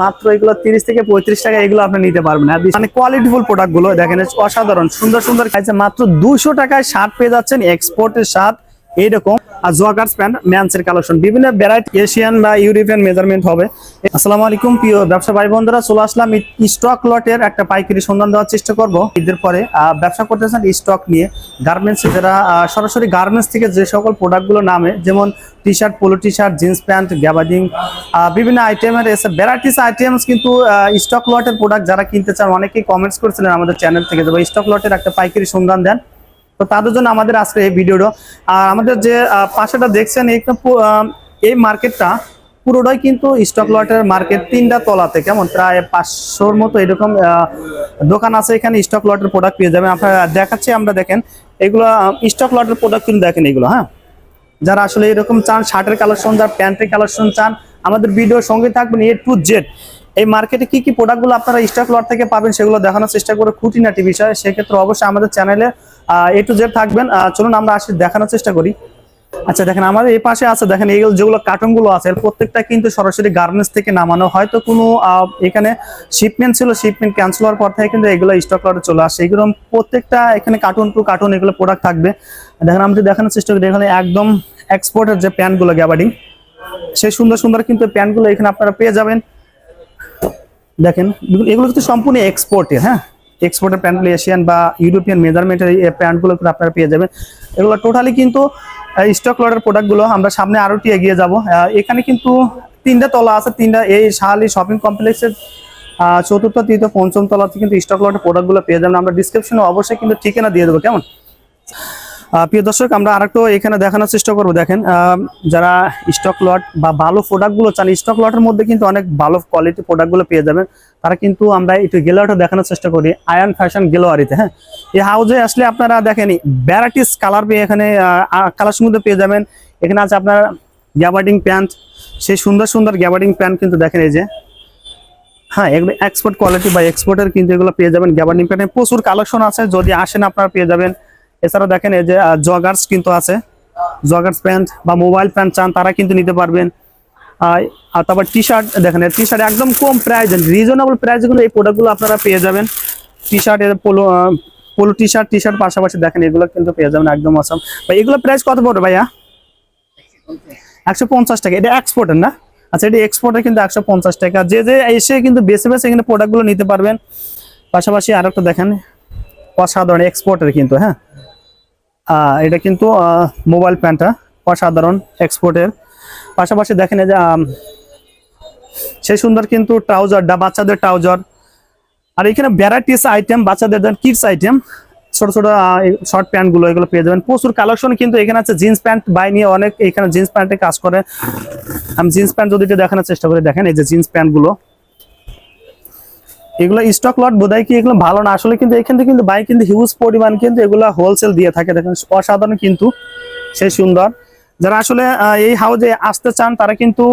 মাত্র এগুলো তিরিশ থেকে পঁয়ত্রিশ টাকা এগুলো আপনি নিতে পারবেন। মানে কোয়ালিটিফুল প্রোডাক্টগুলো দেখেন, অসাধারণ, সুন্দর সুন্দর। খাইছে মাত্র দুশো টাকায় শার্ট পেয়ে যাচ্ছেন এক্সপোর্টের শার্ট। এইরকম। আর জগার্স প্যান্ট ম্যান্সের কালেকশন। বিভিন্ন ভ্যারাইটি এশিয়ান বা ইউরোপিয়ান মেজারমেন্ট হবে। আসসালামু আলাইকুম, প্রিয় ব্যবসা ভাই বন্ধুরা চলে আসলাম স্টক লটের একটা পাইকারি সন্ধান দেওয়ার চেষ্টা করব। ঈদের পরে ব্যবসা করতেছেন স্টক নিয়ে। গার্মেন্টস যারা সরাসরি গার্মেন্টস থেকে যে সকল প্রোডাক্টগুলো নামে, যেমন T shirt polo T shirt jeans pant gabardine বিভিন্ন আইটেমের এসে ভ্যারাইটিস আইটেমস কিন্তু স্টক লটের প্রোডাক্ট যারা কিনতে চান, অনেকেই কমেন্টস করেছিলেন আমাদের চ্যানেল থেকে যে স্টক লটের একটা পাইকারি সন্ধান দেন। তো তাদের জন্য আমাদের আজকে এই ভিডিওটা। আর আমাদের যে পাশেটা দেখছেন, এই মার্কেটটা পুরোটাই কিন্তু স্টক লটের মার্কেট তিনটা তলাতে। কেমন? প্রায় পাঁচশোর মতো এরকম দোকান আছে, এখানে স্টক লটের প্রোডাক্ট পেয়ে যাবেন। আপনারা দেখাচ্ছি, আমরা দেখেন। এগুলো স্টক লটের প্রোডাক্ট কিন্তু দেখেন এগুলো হ্যাঁ? যারা আসলে এরকম চান, শার্টের কালেকশন যারা প্যান্টের কালেকশন চান, আমাদের ভিডিওর সঙ্গে থাকবেন এ টু জেড এই মার্কেটে কি কি প্রোডাক্টগুলো আপনারা স্টক লট থেকে পাবেন, সেগুলো দেখানোর চেষ্টা করে খুঁটিনাটি বিষয় সেক্ষেত্রে অবশ্যই আমাদের চ্যানেলে এ টু জেড থাকবেন। চলুন আমরা আসি, দেখানোর চেষ্টা করি। আচ্ছা দেখেন, আমাদের এই পাশে আছে, দেখেন এইগুলো যেগুলো কার্টুনগুলো আছে প্রত্যেকটা কিন্তু সরাসরি গার্মেন্টস থেকে নামানো হয়তো কোনো এখানে শিপমেন্ট ছিল শিপমেন্ট ক্যান্সেল হওয়ার পর থেকে কিন্তু এগুলো স্টক লটে চলে আসে। এগুলো প্রত্যেকটা এখানে কার্টুন টু কার্টুন এগুলো প্রোডাক্ট থাকবে। দেখেন আমি দেখানোর চেষ্টা করি, এখানে একদম এক্সপোর্টের যে প্যান্টগুলো গ্যাবাডিং সেই সুন্দর সুন্দর কিন্তু প্যান্টগুলো এখানে আপনারা পেয়ে যাবেন। দেখেন, এগুলো কিন্তু সম্পূর্ণ এক্সপোর্টের হ্যাঁ? এক্সপোর্টের প্যান্টগুলো এশিয়ান বা ইউরোপিয়ান মেজারমেন্টের প্যান্টগুলো আপনারা পেয়ে যাবেন। এগুলো টোটালি কিন্তু স্টক লটের প্রোডাক্টগুলো আমরা সামনে একটু এগিয়ে যাব। এখানে কিন্তু তিনটা তলা আছে, তিনটা এই শাহালি শপিং কমপ্লেক্সের চতুর্থ, তৃতীয়, পঞ্চম তলাতে কিন্তু স্টক লটের প্রোডাক্টগুলো পেয়ে যাবেন। আমরা ডিসক্রিপশনে অবশ্যই কিন্তু ঠিকানা দিয়ে দেবো, কেমন? প্রিয় দর্শক, আমরা আরেকটু এখানে দেখানোর চেষ্টা করব। দেখেন যারা স্টক লট বা ভালো প্রোডাক্টগুলো চান স্টক লটের মধ্যে কিন্তু অনেক ভালো কোয়ালিটি প্রোডাক্টগুলো পেয়ে যাবেন। তারা কিন্তু আমরা একটু গেলোয়ারটা দেখানোর চেষ্টা করি আয়ন ফ্যাশন গেলোয়ারিতে হ্যাঁ? এই হাউজে আসলে আপনারা দেখেন ভ্যারাইটিস কালার পেয়ে এখানে কালার মধ্যে পেয়ে যাবেন। এখানে আছে আপনার গ্যাবার্ডিং প্যান্ট সেই সুন্দর সুন্দর গ্যাবার্ডিং প্যান্ট কিন্তু দেখেন এই যে। হ্যাঁ এগুলো এক্সপোর্ট কোয়ালিটি বা এক্সপোর্টের কিন্তু এগুলো পেয়ে যাবেন গ্যাবার্ডিং প্যান্টে প্রচুর কালেকশন আছে, যদি আসেন আপনারা পেয়ে যাবেন। এছাড়াও দেখেন এই যে জগার্স কিন্তু আছে। জগার্স প্যান্ট বা মোবাইল প্যান্ট চান, তারা কিন্তু নিতে পারবেন। আর তারপর টি শার্ট দেখেন টি শার্ট একদম কম প্রাইস রিজনেবল প্রাইসে কিন্তু এই প্রোডাক্টগুলো আপনারা পেয়ে যাবেন। T shirt polo polo T shirt T shirt পাশাপাশি দেখেন, এগুলো কিন্তু পেয়ে যাবেন, একদম আসাম ভাই, এগুলো প্রাইস কত পড়বে ভাইয়া? একশো পঞ্চাশ টাকা। এটা এক্সপোর্টের না? আচ্ছা এটা এক্সপোর্টের কিন্তু একশো পঞ্চাশ টাকা। যে যে এসে কিন্তু বেছে বেছে এখানে প্রোডাক্টগুলো নিতে পারবেন। পাশাপাশি আর একটা দেখেন, অসাধারণ এক্সপোর্টের কিন্তু হ্যাঁ? এটা কিন্তু মোবাইল প্যান্টটা অসাধারণ এক্সপোর্টের পাশাপাশি দেখেন যে সেই সুন্দর কিন্তু ট্রাউজারটা বাচ্চাদের ট্রাউজার আর এখানে ভ্যারাইটিস আইটেম বাচ্চাদের কিডস আইটেম ছোট ছোট শর্ট প্যান্টগুলো, এগুলো পেয়ে যাবেন। প্রচুর কালেকশন কিন্তু এখানে আছে জিন্স প্যান্ট বাই নিয়ে অনেক এখানে জিন্স প্যান্টে কাজ করে। আমি জিন্স প্যান্ট যদি দেখানোর চেষ্টা করি, দেখেন এই যে জিন্স প্যান্টগুলো। এগুলো স্টক লট বোধহয় কি এগুলো ভালো না? আসলে কিন্তু এখান থেকে কিন্তু বাই কিন্তু হিউজ পরিমাণ কিন্তু এগুলো হোলসেল দিয়ে থাকে। দেখেন, অসাধারণ কিন্তু সেই সুন্দর। যারা আসলে এই হাউজে আসতে চান, তারা কিন্তু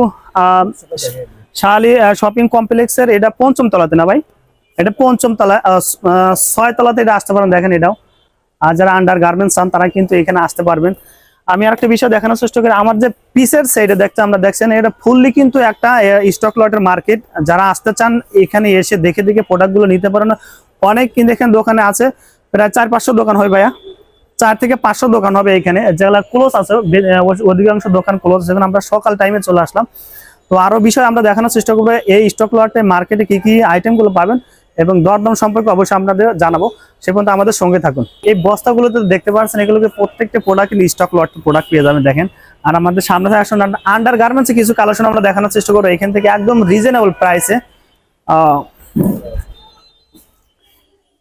শাহালি শপিং কমপ্লেক্সের এটা পঞ্চম তলাতে না ভাই? এটা পঞ্চম তলা ছয় তলাতে এটা আসতে পারেন। দেখেন এটাও। আর যারা আন্ডার গার্মেন্টস চান, তারা কিন্তু এখানে আসতে পারবেন। আমি আরেকটা বিষয় দেখানোর চেষ্টা করি। আমার যে পিসের সাইডে দেখতে আমরা দেখছেন, এটা ফুললি কিন্তু একটা স্টক লটের মার্কেট যারা আসতে চান, এখানে এসে দেখে দেখে প্রোডাক্টগুলো নিতে পারেন। অনেক কিন্তু এখানে দোকানে আছে, প্রায় চার পাঁচশো দোকান হয় ভাইয়া। চার থেকে পাঁচশো দোকান হবে এখানে। যেগুলা ক্লোজ আছে অধিকাংশ দোকান ক্লোজ সেখানে আমরা সকাল টাইমে চলে আসলাম। তো আরও বিষয় আমরা দেখানোর চেষ্টা করব, এই স্টক লটে মার্কেটে কি কি আইটেমগুলো পাবেন। এবং দরদাম সম্পর্কে অবশ্যই আপনাদের জানাব। সে পর্যন্ত আমাদের সঙ্গে থাকুন। এই বস্তাগুলোতে দেখতে পাচ্ছেন, এগুলোকে প্রত্যেকটা প্রোডাক্ট স্টক লট প্রোডাক্ট পেয়ে যাবেন, দেখেন। আর আমাদের সামনে আসুন আন্ডার গার্মেন্টসে কিছু কালেকশন আমরা দেখানোর চেষ্টা করব। এখান থেকে একদম রিজনেবল প্রাইসে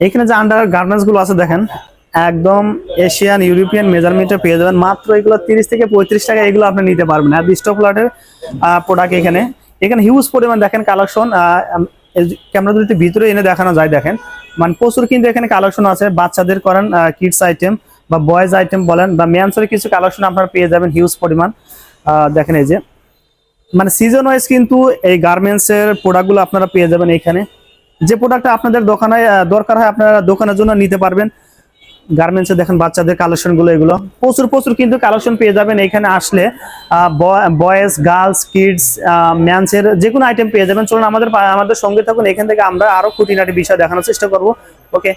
এখানে যে আন্ডার গার্মেন্টসগুলো আছে, দেখেন, একদম এশিয়ান ইউরোপিয়ান মেজারমেন্টে পেয়ে যাবেন। মাত্র এগুলো তিরিশ থেকে পঁয়ত্রিশ টাকা এগুলো আপনি নিতে পারবেন। আর স্টক লটের প্রোডাক্ট এখানে। এখানে হিউজ পরিমাণ, দেখেন কালেকশন ক্যামেরা যদি ভিতরে এনে দেখানো যায় দেখেন। মানে প্রচুর কিন্তু এখানে কালেকশন আছে। বাচ্চাদের করেন কিডস আইটেম বা বয়েজ আইটেম বলেন বা ম্যানসের কিছু কালেকশন আপনারা পেয়ে যাবেন হিউজ পরিমাণ। দেখেন এই যে। মানে সিজন ওয়াইজ কিন্তু এই গার্মেন্টসের প্রোডাক্টগুলো আপনারা পেয়ে যাবেন এখানে। যে প্রোডাক্টটা আপনাদের দোকানে দরকার হয় আপনারা দোকানের জন্য নিতে পারবেন। গার্মেন্টসে দেখেন বাচ্চাদের কালেকশনগুলো, এগুলো। প্রচুর প্রচুর কিন্তু কালেকশন পেয়ে যাবেন এখানে আসলে বয়েজ গার্লস কিডস ম্যানসের যে কোনো আইটেম পেয়ে যাবেন। চলুন আমাদের আমাদের সঙ্গে থাকুন, এখান থেকে আমরা আরও খুঁটিনাটি বিষয় দেখানোর চেষ্টা করব। ওকে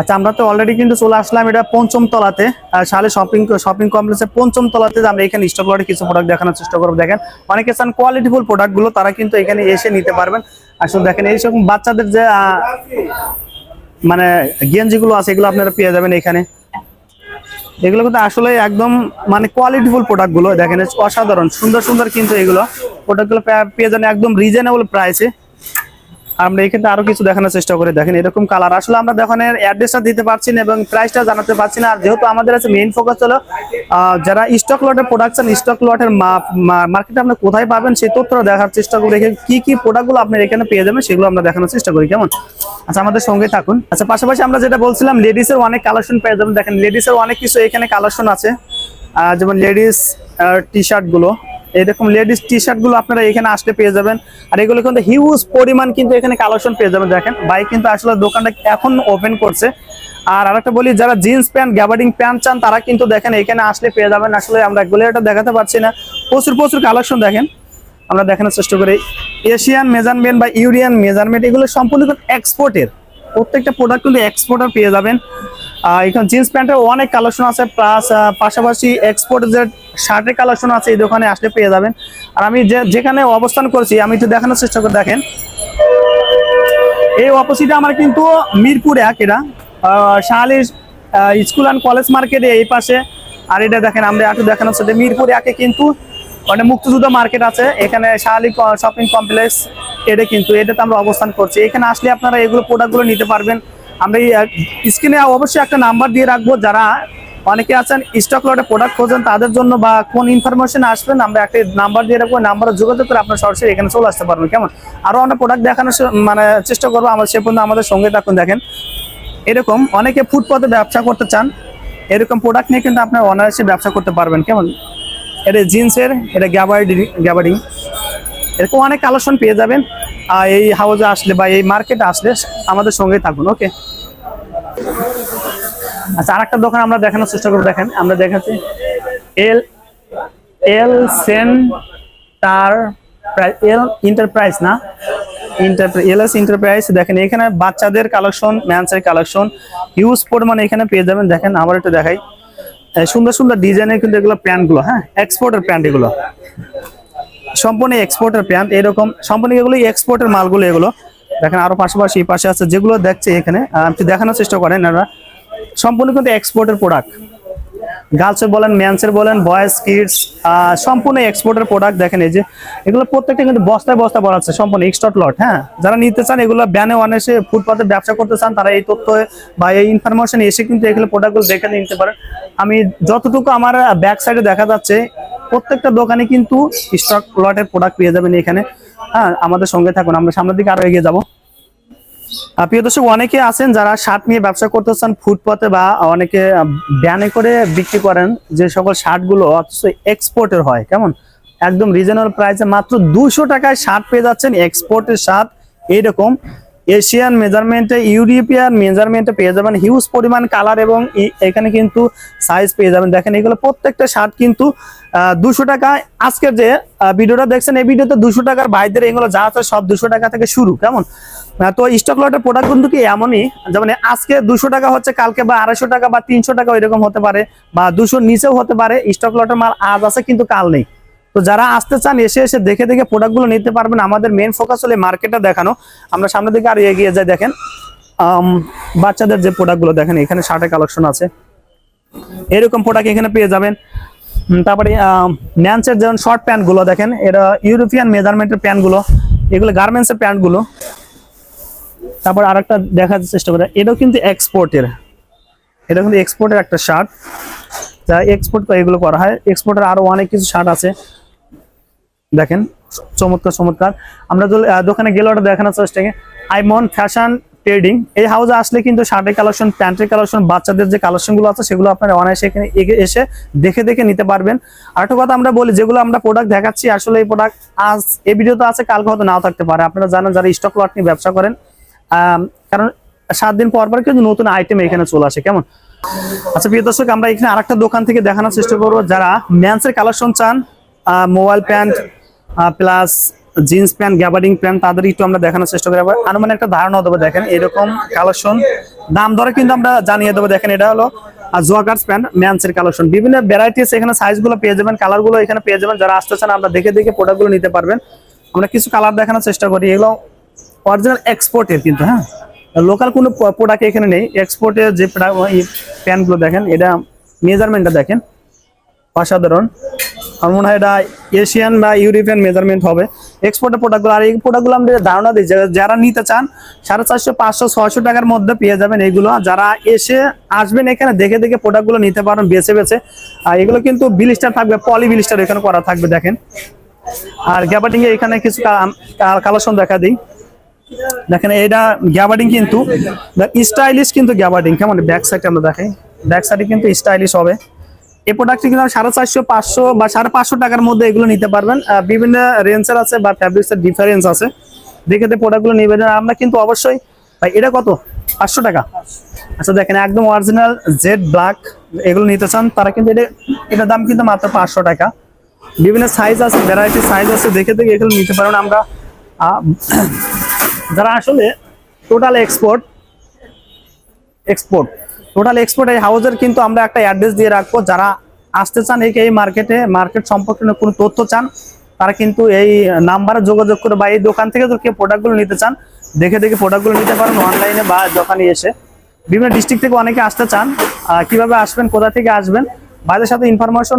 আচ্ছা আমরা তো অলরেডি কিন্তু চলে আসলাম এটা পঞ্চম তলাতে। সালে শপিং শপিং কমপ্লেক্সের পঞ্চম তলাতে আমরা এখানে স্টক লটে কিছু প্রোডাক্ট দেখানোর চেষ্টা করব। দেখেন, অনেকে চান কোয়ালিটিফুল প্রোডাক্টগুলো, তারা কিন্তু এখানে এসে নিতে পারবেন। আসলে দেখেন, এইসব বাচ্চাদের যে মানে গেঞ্জিগুলো আছে, এগুলো আপনারা পেয়ে যাবেন এখানে। এগুলো কিন্তু আসলে একদম মানে কোয়ালিটিফুল প্রোডাক্টগুলো দেখেন, অসাধারণ, সুন্দর সুন্দর কিন্তু এগুলো। প্রোডাক্টগুলো পেয়ে যাবেন একদম রিজনেবল প্রাইসে আমরা এখানে আরও কিছু দেখানোর চেষ্টা করে দেখেন এরকম কালার আসলে আমরা দোকানের অ্যাড্রেসটা দিতে পারছি না এবং প্রাইসটা জানাতে পারছি না। আর যেহেতু আমাদের আছে মেইন ফোকাস হলো যারা স্টক লটের প্রোডাকশন স্টক লটের মার্কেটে আপনি কোথায় পাবেন সেই তথ্যটা দেখার চেষ্টা করি কি কি প্রোডাক্টগুলো আপনার এখানে পেয়ে যাবেন, সেগুলো আমরা দেখানোর চেষ্টা করি। কেমন? আচ্ছা আমাদের সঙ্গে থাকুন। আচ্ছা পাশাপাশি আমরা যেটা বলছিলাম লেডিস এর অনেক কালেকশন পেয়ে যাবেন। দেখেন লেডিস এর অনেক কিছু এখানে কালেকশন আছে। যেমন লেডিস টি শার্টগুলো। এরকম লেডিস টি শার্টগুলো আপনারা এখানে আসলে পেয়ে যাবেন। আর এগুলো কিন্তু হিউজ পরিমাণ কিন্তু এখানে কালেকশন পেয়ে যাবেন, দেখেন। ভাই কিন্তু আসলে দোকানটা এখন ওপেন করছে। আর আরেকটা বলি, যারা জিন্স প্যান্ট গ্যাবার্ডিং প্যান্ট চান, তারা কিন্তু দেখেন এখানে আসলে পেয়ে যাবেন। আসলে আমরা এগুলো এটা দেখাতে পারছি না। প্রচুর প্রচুর কালেকশন দেখেন। আমরা দেখানোর চেষ্টা করি। এশিয়ান মেজারমেন্ট বা ইউরিয়ান মেজারমেন্ট এগুলো সম্পূর্ণ এক্সপোর্টের প্রত্যেকটা প্রোডাক্ট কিন্তু এক্সপোর্টার পেয়ে যাবেন। এখানে জিন্স প্যান্টের অনেক কালেকশন আছে প্লাস পাশাপাশি এক্সপোর্টের যে শার্টের কালেকশন আছে এই দোকানে আসলে পেয়ে যাবেন। আর আমি যেখানে অবস্থান করছি, আমি একটু দেখানোর চেষ্টা করে, দেখেন। এই অপোজিটে আমার কিন্তু মিরপুর এক এটা। শাহালি স্কুল অ্যান্ড কলেজ মার্কেটে এই পাশে। আর এটা দেখেন, আমরা একটু দেখানোর সাথে মিরপুর একে কিন্তু মানে মুক্তিযুদ্ধ মার্কেট আছে। এখানে শাহালি শপিং কমপ্লেক্স এটা কিন্তু, এটাতে আমরা অবস্থান করছি। এখানে আসলে আপনারা এগুলো প্রোডাক্টগুলো নিতে পারবেন। আমরা স্ক্রিনে অবশ্যই একটা নাম্বার দিয়ে রাখব। যারা অনেকে আছেন স্টক লটে প্রোডাক্ট খোঁজেন, তাদের জন্য বা কোন ইনফরমেশন আসবেন, আমরা একটা নাম্বার দিয়ে রাখব। নাম্বারে যোগাযোগ করে আপনার সরাসরি এখানে চলে আসতে পারবেন। কেমন? আরও আমরা প্রোডাক্ট দেখানোর মানে চেষ্টা করব। আমরা সে পর্যন্ত আমাদের সঙ্গে থাকুন, দেখেন। এরকম অনেকে ফুটপাতে ব্যবসা করতে চান, এরকম প্রোডাক্ট নিয়ে কিন্তু আপনার অনায়াসে ব্যবসা করতে পারবেন। কেমন? এটা জিন্সের এটা গ্যাবার্ডিং গ্যাবার্ডিং এরকম অনেক কালেকশন পেয়ে যাবেন। এই হাউজে আসলে বা এই মার্কেটে আসলে আমাদের সঙ্গেই থাকুন ওকে আচ্ছা আরেকটা দোকান আমরা দেখানোর চেষ্টা করব, দেখেন, আমরা দেখাচ্ছি। এল এল সেন তার এল ইন্টারপ্রাইজ না? এল এস ইন্টারপ্রাইজ দেখেন, এখানে বাচ্চাদের কালেকশন ম্যান্সের কালেকশন হিউজ পরিমাণে এখানে পেয়ে যাবেন। দেখেন, আবার একটু দেখাই। সুন্দর সুন্দর ডিজাইনের কিন্তু এগুলো প্যান্টগুলো হ্যাঁ এক্সপোর্টের প্যান্ট এগুলো। সম্পূর্ণ এক্সপোর্টের প্যান্ট এরকম, সম্পূর্ণ এগুলো এক্সপোর্টের মালগুলো এগুলো। দেখেন আরও পাশাপাশি পাশে আছে, যেগুলো দেখছে এখানে। আপনি দেখানোর চেষ্টা করেন আপনারা সম্পূর্ণ কিন্তু এক্সপোর্টের প্রোডাক্ট গার্লসের বলেন ম্যান্সের বলেন বয়েজ কিডস সম্পূর্ণ এক্সপোর্টের প্রোডাক্ট দেখেন এই যে। এগুলো প্রত্যেকটা কিন্তু বস্তায় বস্তা আছে, সম্পূর্ণ এক্সট্রট লট হ্যাঁ? যারা নিতে চান এগুলো ব্যানে অনেসে ফুটপাতে ব্যবসা করতে চান, তারা এই তথ্য বা এই ইনফরমেশন এসে কিন্তু এগুলো প্রোডাক্টগুলো দেখে নিতে পারেন। আমি যতটুকু আমার ব্যাক সাইডে দেখা যাচ্ছে প্রত্যেকটা দোকানে কিন্তু স্টক লটের প্রোডাক্ট পেয়ে যাবেন এখানে। হ্যাঁ আমাদের সঙ্গে থাকুন, আমরা সামনের দিকে আরও এগিয়ে যাব। প্রিয় দর্শক, অনেকে আছেন যারা শার্ট নিয়ে ব্যবসা করতে চান, ফুটপাতে বা অনেকে ব্যানে করে বিক্রি করেন, যে সকল শার্টগুলো অথচ এক্সপোর্টের হয়, কেমন? একদম রিজনেবল প্রাইসে মাত্র দুশো টাকায় শার্ট পেয়ে যাচ্ছেন এক্সপোর্টের শার্ট, এইরকম। এশিয়ান মেজারমেন্টে ইউরোপিয়ান মেজারমেন্টে পেয়ে যাবেন হিউজ পরিমাণ কালার এবং এখানে কিন্তু সাইজ পেয়ে যাবেন। দেখেন, এগুলো প্রত্যেকটা শার্ট কিন্তু দুশো টাকা। আজকের যে ভিডিওটা দেখছেন, এই ভিডিওতে দুশো টাকার বাইদের এগুলো যা আছে সব দুশো টাকা থেকে শুরু, কেমন? তো স্টক লটের প্রোডাক্ট কিন্তু কি এমনই যেমন আজকে দুশো টাকা হচ্ছে, কালকে বা আড়াইশো টাকা বা তিনশো টাকা এরকম হতে পারে, বা দুশোর নিচেও হতে পারে। স্টক লটের মাল আজ আছে, কিন্তু কাল নেই। তো যারা আসতে চান, এসে এসে দেখে দেখে প্রোডাক্টগুলো নিতে পারবেন। আমাদের মেন ফোকাস হলে মার্কেটটা দেখানো। আমরা সামনের দিকে আর এগিয়ে যাই, দেখেন। বাচ্চাদের যে প্রোডাক্টগুলো দেখেন, এখানে শার্টের কালেকশন আছে। এরকম প্রোডাক্ট এখানে পেয়ে যাবেন। তারপরে ম্যান্সের যেমন শর্ট প্যান্টগুলো, দেখেন এটা ইউরোপিয়ান মেজারমেন্টের প্যান্টগুলো, এগুলো গার্মেন্টস এর প্যান্টগুলো। তারপর আরেকটা দেখার চেষ্টা করে। এটাও কিন্তু এক্সপোর্টের এটা কিন্তু এক্সপোর্টের একটা শার্ট যা এক্সপোর্ট এগুলো করা হয়। এক্সপোর্টের আরও অনেক কিছু শার্ট আছে। দেখেন, চমৎকার চমৎকার। আমরা দোকানে গেলে ওটা দেখানোর চেষ্টা আইমন ফ্যাশন ট্রেডিং এই হাউসে আসলে কিন্তু শার্টের কালেকশন প্যান্টের কালেকশন বাচ্চাদের যে কালেকশনগুলো আছে, সেগুলো আপনারা অনায়াসে এখানে এসে দেখে দেখে নিতে পারবেন। আরেকটা কথা আমরা বলি, যেগুলো আমরা প্রোডাক্ট দেখাচ্ছি, আসলে এই প্রোডাক্ট আজ, এই ভিডিওতে আছে, কালকে হয়তো নাও থাকতে পারে। আপনারা জানেন যারা স্টক লট নিয়ে ব্যবসা করেন কারণ সাত দিন পর পর কিন্তু নতুন আইটেম এখানে চলে আসে। কেমন? আচ্ছা প্রিয় দর্শক, আমরা এখানে আরেকটা দোকান থেকে দেখানোর চেষ্টা করব। যারা ম্যান্সের কালেকশন চান mobile pant plus jeans pant, gabardine pant, তাদের একটু আমরা দেখানোর চেষ্টা করি। আবার আনুমানিক একটা ধারণা দেবো, দেখেন, এরকম কালেকশন। দাম দরে কিন্তু আমরা জানিয়ে দেবো, দেখেন, এটা হলো জোয়াকার্স প্যান্ট, ম্যান্সের কালেকশন। বিভিন্ন ভ্যারাইটিস এখানে সাইজগুলো পেয়ে যাবেন কালারগুলো এখানে পেয়ে যাবেন। যারা আসতে চান, আমরা দেখে দেখে প্রোডাক্টগুলো নিতে পারবেন। আমরা কিছু কালার দেখানোর চেষ্টা করি, এগুলো অরিজিনাল এক্সপোর্টের কিন্তু হ্যাঁ? লোকাল কোনো প্রোডাক্ট এখানে নেই। এক্সপোর্টের যে প্যান্টগুলো দেখেন, এটা মেজারমেন্টটা দেখেন। অসাধারণ। আমার মনে হয় এটা এশিয়ান বা ইউরোপিয়ান মেজারমেন্ট হবে। এক্সপোর্টের প্রোডাক্টগুলো আর এই প্রোডাক্টগুলো আমরা ধারণা দিই, যারা নিতে চান, সাড়ে চারশো, পাঁচশো, ছয়শো টাকার মধ্যে পেয়ে যাবেন এইগুলো। যারা এসে আসবেন এখানে, দেখে দেখে প্রোডাক্টগুলো নিতে পারেন, বেছে বেছে। আর এগুলো কিন্তু বিলিস্টার থাকবে পলি বিলিস্টার এখানে করা থাকবে, দেখেন। আর গ্যাবাটিং এ এখানে কিছু কালেকশন দেখা দিই। দেখেন এটা গ্যাবার্ডিং কিন্তু, স্টাইলিশ কিন্তু গ্যাবার্ডিং কেমন? ব্যাক সাইড আমরা দেখাই। ব্যাক সাইডে কিন্তু স্টাইলিশ হবে। এই প্রোডাক্টটি কিন্তু সাড়ে চারশো, পাঁচশো বা সাড়ে পাঁচশো টাকার মধ্যে এগুলো নিতে পারবেন। বিভিন্ন রেঞ্জের আছে বা ফ্যাব্রিক্সের ডিফারেন্স আছে। দেখে প্রোডাক্টগুলো নেবেন। আমরা কিন্তু অবশ্যই, ভাই, এটা কত? পাঁচশো টাকা। আচ্ছা দেখেন, একদম অরিজিনাল জেড ব্ল্যাক এগুলো নিতে চান, তারা কিন্তু এটা এটার দাম কিন্তু মাত্র পাঁচশো টাকা। বিভিন্ন সাইজ আছে ভ্যারাইটি সাইজ আছে, দেখে দেখে এগুলো নিতে পারেন। আমরা যারা আসলে total export export total export এই হাউসের কিন্তু আমরা একটা অ্যাড্রেস দিয়ে রাখব। যারা আসতে চান এই এই মার্কেটে মার্কেট সম্পর্কে কোনো তথ্য চান, তারা কিন্তু এই নাম্বারে যোগাযোগ করে বা এই দোকান থেকে যদি কেউ প্রোডাক্টগুলো নিতে চান, দেখে দেখে প্রোডাক্টগুলো নিতে পারেন অনলাইনে বা দোকানে এসে। বিভিন্ন ডিস্ট্রিক্ট থেকে অনেকে আসতে চান কীভাবে আসবেন, কোথা থেকে আসবেন বাইরের সাথে ইনফরমেশন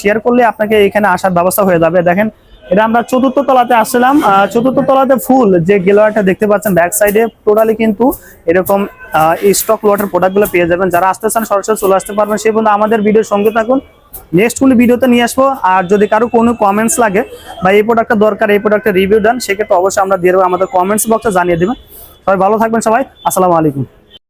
শেয়ার করলে আপনাকে এখানে আসার ব্যবস্থা হয়ে যাবে। দেখেন এটা আমরা চতুর্থ তলাতে আসছিলাম আহ, চতুর্থ তলাতে ফুল যে গেলোয়ারটা দেখতে পাচ্ছেন ব্যাক সাইডে টোটালি কিন্তু এরকম স্টক লটের প্রোডাক্টগুলো পেয়ে যাবেন। যারা আসতে চান সরাসরি চলে আসতে পারবেন। সেই পর্যন্ত আমাদের ভিডিওর সঙ্গে থাকুন। নেক্সট কোনো ভিডিওতে নিয়ে আসব। আর যদি কারও কোনো কমেন্টস লাগে বা এই প্রোডাক্টটা দরকার এই প্রোডাক্টের রিভিউ দেন সেক্ষেত্রে অবশ্যই আমরা দিয়ে আমাদের কমেন্টস বক্সে জানিয়ে দেবেন। সবাই ভালো থাকবেন সবাই। আসসালামু আলাইকুম।